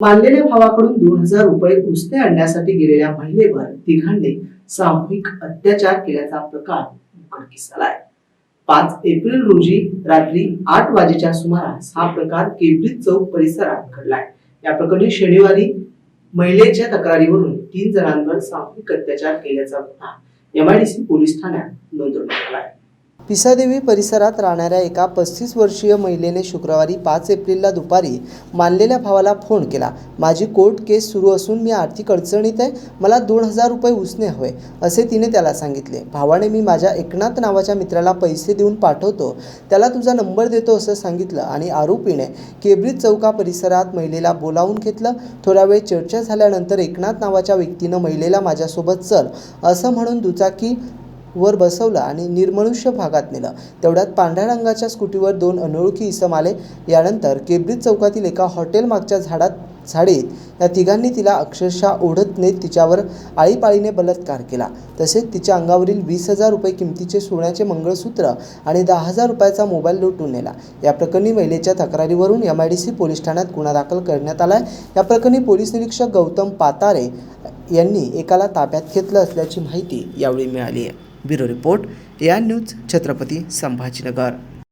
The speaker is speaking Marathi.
मानलेल्या भावाकडून दोन हजार रुपये उसने आणण्यासाठी गेलेल्या महिलेवर तिघांनी सामूहिक अत्याचार केल्याचा प्रकार उघडकीस आलाय पाच एप्रिल रोजी रात्री आठ वाजेच्या सुमारास हा प्रकार केब्रिज चौक परिसरात घडलाय. या प्रकरणी शनिवारी महिलेच्या तक्रारीवरून तीन जणांवर सामूहिक अत्याचार केल्याचा गुन्हा एमआयडीसी पोलीस ठाण्यात नोंदवण्यात आलाय. पिसादेवी परिसरात राहणाऱ्या एका पस्तीस वर्षीय महिलेने शुक्रवारी पाच एप्रिलला दुपारी मानलेल्या भावाला फोन केला. माझी कोर्ट केस सुरू असून मी आर्थिक अडचणीत आहे. मला दोन हजार रुपये उसने हवे असे तिने त्याला सांगितले. भावाने मी माझ्या एकनाथ नावाच्या मित्राला पैसे देऊन पाठवतो. त्याला तुझा नंबर देतो असं सांगितलं आणि आरोपीने केब्रिज चौका परिसरात महिलेला बोलावून घेतलं. थोडा वेळ चर्चा झाल्यानंतर एकनाथ नावाच्या व्यक्तीनं महिलेला माझ्यासोबत चल असं म्हणून दुचाकी वर बसवलं आणि निर्मनुष्य भागात नेलं. तेवढ्यात पांढऱ्या रंगाच्या स्कूटीवर दोन अनोळखी इसम आले. यानंतर केब्रिज चौकातील एका हॉटेल मागच्या झाडात झाडीत या तिघांनी तिला अक्षरशः ओढत नेत तिच्यावर आळीपाळीने बलात्कार केला. तसेच तिच्या अंगावरील वीस हजार रुपये किमतीचे सोन्याचे मंगळसूत्र आणि दहा हजार रुपयाचा मोबाईल लुटून नेला. या प्रकरणी महिलेच्या तक्रारीवरून M I D C police ठाण्यात गुन्हा दाखल करण्यात आला या प्रकरणी पोलीस निरीक्षक गौतम पातारे यांनी एकाला ताब्यात घेतलं असल्याची माहिती यावेळी मिळाली आहे. ब्युरो रिपोर्ट या न्यूज छत्रपती संभाजीनगर.